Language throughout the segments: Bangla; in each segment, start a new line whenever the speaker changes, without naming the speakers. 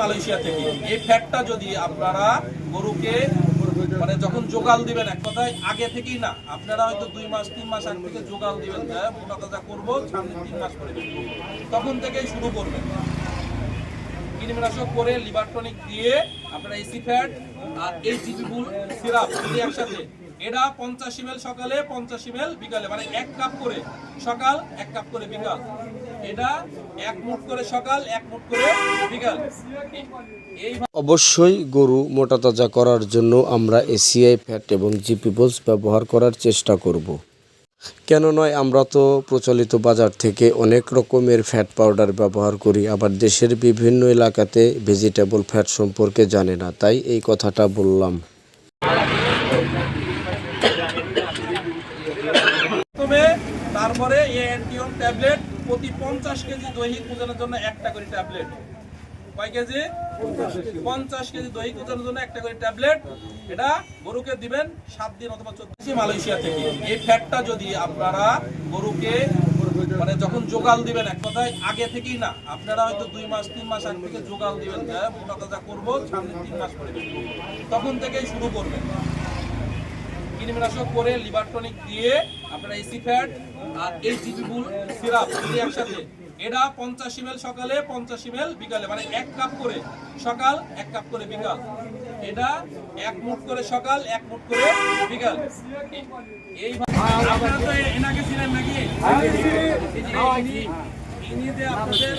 মালয়েশিয়া থেকে। এই ফ্যাটটা যদি আপনারা গরুকে মানে যখন জোগাল দিবেন, এক কথায় আগে থেকেই না, আপনারা হয়তো দুই মাস, তিন মাস আগে থেকে জোগাল দিবেন মোটা তাজা করব, সামনে তিন মাস করে তখন থেকেই শুরু করবেন। কৃমিনাশক করে লিভার টনিক দিয়ে আপনারা এসি ফ্যাট আর এই জিবিবুল সিরাপ যদি একসাথে। এটা পঞ্চাশ এমএল সকালে, পঞ্চাশ এমএল বিকালে মানে এক কাপ করে সকাল, এক কাপ করে বিকাল। এটা এক মুঠ করে সকাল এক মুঠ করে বিকাল
অবশ্যই গরু মোটা তাজা করার জন্য আমরা এসিআই ফ্যাট এবং জিপি বোলস ব্যবহার করার চেষ্টা করব। কেন নয় আমরা তো প্রচলিত বাজার থেকে অনেক রকমের ফ্যাট পাউডার ব্যবহার করি আবার দেশের বিভিন্ন এলাকাতে ভেজিটেবল ফ্যাট সম্পর্কে জানে না তাই এই কথাটা বললাম
তারপরে এই অ্যান্টিওন ট্যাবলেট প্রতি পঞ্চাশ কেজি দৈহিক ওজনের জন্য একটা করে ট্যাবলেট। কয় কেজি? পঞ্চাশ কেজি দৈহিক ওজনের জন্য একটা করে ট্যাবলেট। এটা গরুকে দিবেন সাত দিন অথবা চোদ্দ মালয়েশিয়া থেকে। এই ফ্যাটটা যদি আপনারা গরুকে মানে যখন জোগাল দিবেন এক কথায়, আগে থেকেই না, আপনারা হয়তো দুই মাস, তিন মাস আগে থেকে জোগাল দিবেন মোটা তাজা করব, সামনে তিন মাস করে তখন থেকেই শুরু করবেন। কৃমিনাশক করে লিভার টনিক দিয়ে আপনারা এসি ফ্যাট আর এই জিবিবুল সিরাপ যদি একসাথে। এটা পঞ্চাশ এমএল সকালে, পঞ্চাশ এমএল বিকালে। মানে এক কাপ করে সকাল, এক কাপ করে বিকাল। এটা এক মুঠ করে সকাল, এক মুঠ করে বিকাল। এই আপনারা তো এনাকে ছিলেন নাকি? ইনি যে আপনাদের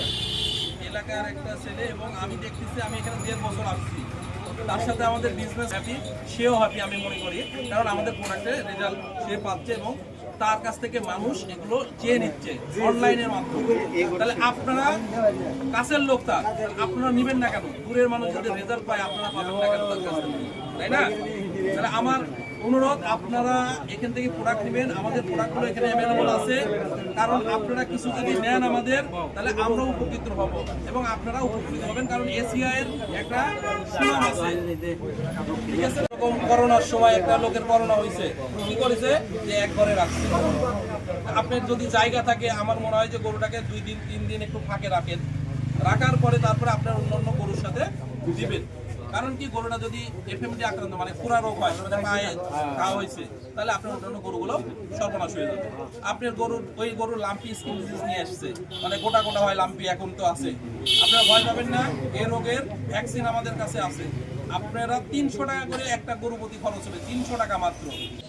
এলাকার একটা ছেলে এবং আমি দেখতেছি, আমি এখানে দেড় বছর আসছি। তার সাথে আমাদের বিজনেস হ্যাপি সেও হ্যাপি আমি মনে করি। কারণ আমাদের প্রোডাক্টে রেজাল্ট সে পাচ্ছে এবং তার কাছ থেকে মানুষ এগুলো চেয়ে নিচ্ছে অনলাইনের মাধ্যমে। তাহলে আপনারা কাছের লোক তার, আপনারা নেবেন না কেন? দূরের মানুষ যদি রেজাল্ট পায়, আপনারা পাবেন না কেন তার কাছ থেকে? তাই না? তাহলে আমার অনুরোধ, আপনারা এখান থেকে প্রোডাক্ট নেবেন। আমাদের প্রোডাক্টগুলো এখানে অ্যাভেলেবল আছে। কারণ আপনারা কিছু যদি নেন আমাদের, তাহলে আমরাও উপকৃত হব এবং আপনারা উপকৃত হবেন। কারণ এশিয়া এর একটা সুনাম আছে। ঠিক আছে? এরকম করোনার সময় একটা লোকের করোনা হয়েছে। কি করেছে? যে এক ঘরে রাখছে। আপনার যদি জায়গা থাকে, আমার মনে হয় যে গরুটাকে দুই দিন, তিন দিন একটু ফাঁকে রাখেন। রাখার পরে তারপরে আপনার অন্যান্য গরুর সাথে দিবেন। কারণ কি, গরুটা যদি এফএমডি আক্রান্ত মানে পুরা রোগ হয় মানে পায়ে ঘা হয়েছে, তাহলে আপনার অন্যান্য গরুগুলো সর্বনাশ হয়ে যাবে। আপনার গরুর, ওই গরুর লাম্পি স্কিন ডিজিজ নিয়ে আসছে মানে গোটা গোটা হয়, লাম্পি এখন তো আছে। আপনারা ভয় পাবেন না, এ রোগের ভ্যাকসিন আমাদের কাছে আছে।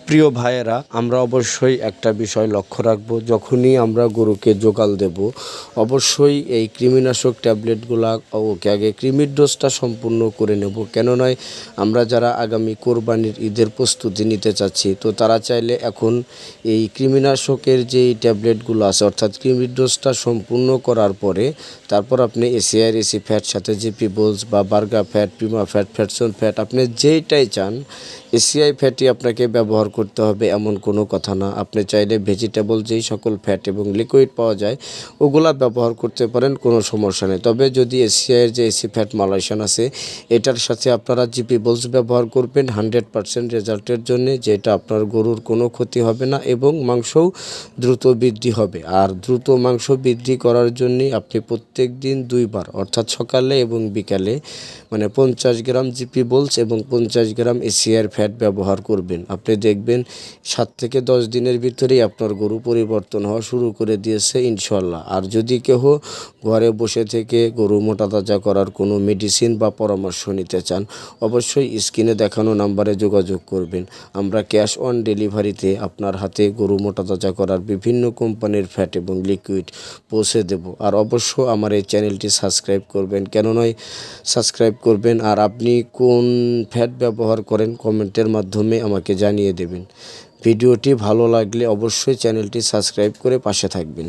প্রিয় ভাইয়েরা, আমরা অবশ্যই একটা বিষয় লক্ষ্য রাখব, যখনই আমরা গরুকে জোগাল দেব, অবশ্যই এই কৃমিনাশক ট্যাবলেটগুলা ওকে আগে কৃমির ডোজটা সম্পূর্ণ করে নেব। কেন নয়, আমরা যারা আগামী কোরবানির ঈদের প্রস্তুতি নিতে চাচ্ছি, তো তারা চাইলে এখন এই কৃমিনাশকের যেই ট্যাবলেটগুলো আছে, অর্থাৎ কৃমির ডোজটা সম্পূর্ণ করার পরে, তারপর আপনি এসিআর এসি ফ্যাট, সাথে জিপি বোলস বা বার্গা ফ্যাট, পিমা ফ্যাট ফ্যাট ফ্যাটসন ফ্যাট, আপনি যেইটাই চান, এসিআই ফ্যাটই আপনাকে ব্যবহার করতে হবে এমন কোনো কথা না। আপনি চাইলে ভেজিটেবল যেই সকল ফ্যাট এবং লিকুইড পাওয়া যায়, ওগুলা ব্যবহার করতে পারেন, কোনো সমস্যা নেই। তবে যদি এসিআইয়ের যে এসি ফ্যাট মালয়েশিয়ান আছে, এটার সাথে আপনারা জিপি বোলস ব্যবহার করবেন, হান্ড্রেড পারসেন্ট রেজাল্টের জন্য, যেটা আপনার গরুর কোনো ক্ষতি হবে না এবং মাংসও দ্রুত বৃদ্ধি হবে। আর দ্রুত মাংস বৃদ্ধি করার জন্য আপনি প্রত্যেক দিন দুইবার, অর্থাৎ সকালে এবং বিকালে মানে পঞ্চাশ গ্রাম জিপি বোলস এবং পঞ্চাশ গ্রাম এসিআর ফ্যাট ব্যবহার করবেন। আপনি দেখবেন সাত থেকে দশ দিনের ভিতরেই আপনার গরু পরিবর্তন হওয়া শুরু করে দিয়েছে ইনশাল্লাহ আর যদি কেহ ঘরে বসে থেকে গরু মোটা তাজা করার কোনো মেডিসিন বা পরামর্শ নিতে চান, অবশ্যই স্ক্রিনে দেখানো নাম্বারে যোগাযোগ করবেন। আমরা ক্যাশ অন ডেলিভারিতে আপনার হাতে গরু মোটা তাজা করার বিভিন্ন কোম্পানির ফ্যাট এবং লিকুইড পৌঁছে দেব। আর অবশ্য আমার এই চ্যানেলটি সাবস্ক্রাইব করবেন। কেন নয়, সাবস্ক্রাইব করবেন। আর আপনি কোন ফ্যাট ব্যবহার করেন কমেন্টের মাধ্যমে আমাকে জানিয়ে দেবেন। ভিডিওটি ভালো লাগলে অবশ্যই চ্যানেলটি সাবস্ক্রাইব করে পাশে থাকবেন।